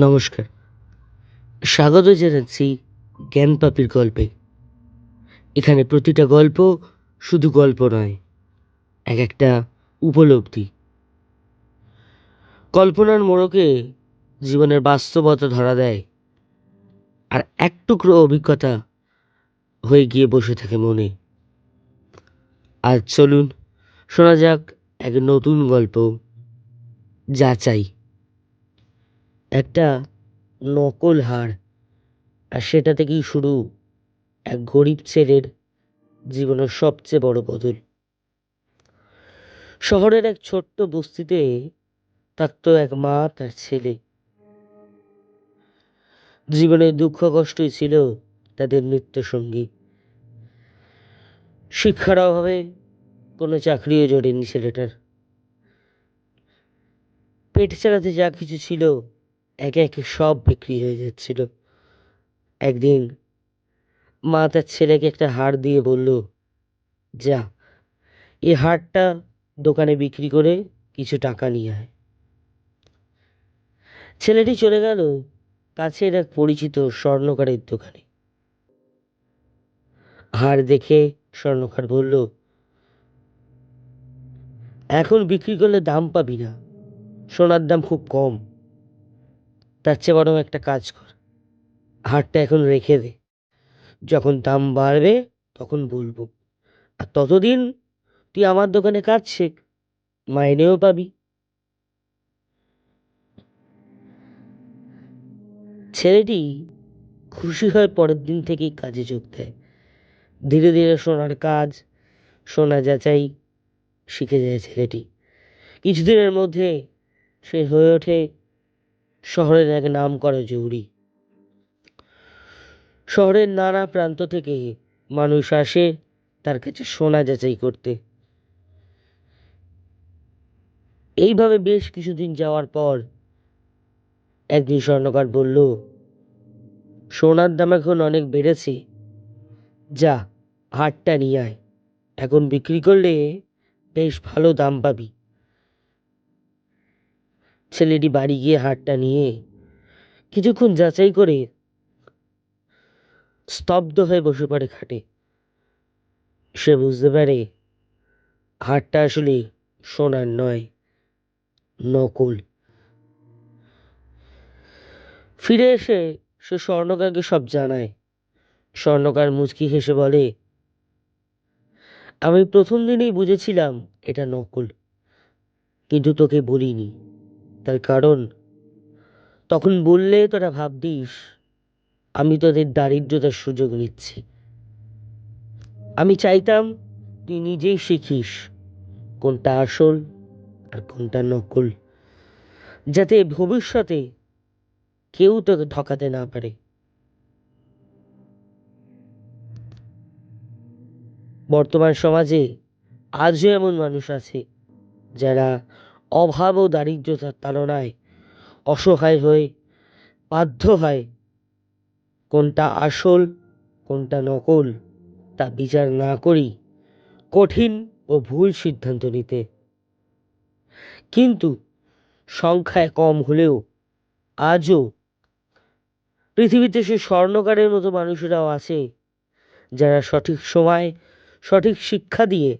নমস্কার। স্বাগত জানাচ্ছি জ্ঞান পাপির গল্পে। এখানে প্রতিটা গল্প শুধু গল্প নয়, এক একটা উপলব্ধি। কল্পনার মোড়কে জীবনের বাস্তবতা ধরা দেয়, আর এক টুকরো অভিজ্ঞতা হয়ে গিয়ে বসে থাকে মনে। আর চলুন, শোনা যাক এক নতুন গল্প যাচাই একটা নকল হার আর সেটা থেকেই শুরু এক গরিব ছেলের জীবনের সবচেয়ে বড় বদল। শহরের এক ছোট্ট বস্তিতে থাকতো এক মা তার ছেলে। জীবনের দুঃখ কষ্টই ছিল তাদের সঙ্গী। শিক্ষার অভাবে কোনো চাকরিও জোটেনি ছেলেটার। পেট চালাতে যা কিছু ছিল একে একে সব বিক্রি হয়ে যাচ্ছিল। একদিন মা তার ছেলেকে একটা হার দিয়ে বলল, যা, এই হারটা দোকানে বিক্রি করে কিছু টাকা নিয়ে আয়। ছেলেটি চলে গেল কাছের এক পরিচিত স্বর্ণকারের দোকানে। হার দেখে স্বর্ণকার বলল, এখন বিক্রি করলে দাম পাবি না, সোনার দাম খুব কম। তার চেয়ে বরং একটা কাজ কর। হারটা এখন রেখে দে। যখন দাম বাড়বে, তখন বলব। আর ততদিন তুই আমার দোকানে কাজ শেখ, মাইনেও পাবি। ছেলেটি খুশি হয় পরের দিন থেকেই কাজে যোগ দেয়। ধীরে ধীরে সোনার কাজ, সোনা যাচাই শিখে যায় ছেলেটি। কিছুদিনের মধ্যে সে হয়ে ওঠে শহরের এক নাম করা জৌরি শহরের নানা প্রান্ত থেকে মানুষ আসে তার কাছে সোনা যাচাই করতে। এইভাবে বেশ কিছুদিন যাওয়ার পর একদিন স্বর্ণকার বলল, সোনার দাম এখন অনেক বেড়েছে। যা, হাটটা নিয়ে আয়। এখন বিক্রি করলে বেশ ভালো দাম পাবি। ছেলেটি বাড়ি গিয়ে হারটা নিয়ে কিছুক্ষণ যাচাই করে স্তব্ধ হয়ে বসে পড়ে খাটে। সে বুঝতে পারে হারটা আসলে সোনার নয়, নকল। ফিরে এসে সে স্বর্ণকারকে সব জানায়। স্বর্ণকার মুচকি হেসে বলে, আমি প্রথম দিনেই বুঝেছিলাম এটা নকল, কিন্তু তোকে বলিনি। তার কারণ। তখন বললে, তোরা ভাবতিস, আমি তোদের দারিদ্রতার সুযোগ নিচ্ছি। আমি চাইতাম তুই নিজেই শিখিস কোনটা আসল আর কোনটা নকল, যাতে ভবিষ্যতে কেউ তোকে ঠকাতে না পারে। বর্তমান সমাজে আজও এমন মানুষ আছে যারা অভাব ও দারিদ্রতার তাড়নায় অসহায় হয়ে বাধ্য হয়। কোনটা আসল, কোনটা নকল, তা বিচার না করেই কঠিন ও ভুল সিদ্ধান্ত নিতে। কিন্তু সংখ্যায় কম হলেও আজও পৃথিবীতে সে স্বর্ণকারের মতো মানুষেরাও আছে, যারা সঠিক সময় সঠিক শিক্ষা দিয়ে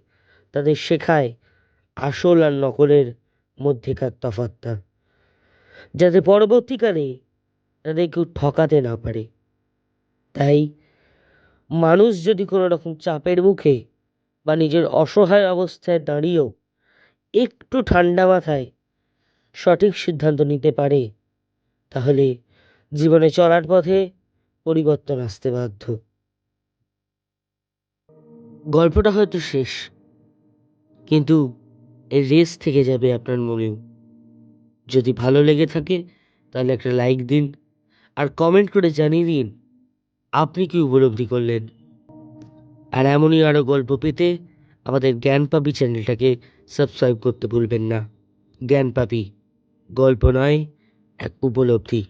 তাদের শেখায় আসল আর নকলের মধ্যেকার তফাৎটা, যাতে পরবর্তীকালে তাদের কেউ ঠকাতে না পারে। তাই মানুষ যদি কোনো রকম চাপের মুখে বা নিজের অসহায় অবস্থায় দাঁড়িয়েও একটু ঠান্ডা মাথায় সঠিক সিদ্ধান্ত নিতে পারে, তাহলে জীবনে চলার পথে পরিবর্তন আসতে বাধ্য। গল্পটা হয়তো শেষ, কিন্তু এই রেস থেকে যাবে আপনার মনেও যদি ভালো লেগে থাকে, তাহলে একটা লাইক দিন। আর কমেন্ট করে জানিয়ে দিন, আপনি কি উপলব্ধি করলেন? আর এমনই আরও গল্প পেতে আমাদের জ্ঞান পাপি চ্যানেলটাকে সাবস্ক্রাইব করতে ভুলবেন না। জ্ঞান পাপি, গল্প নয়, এক উপলব্ধি।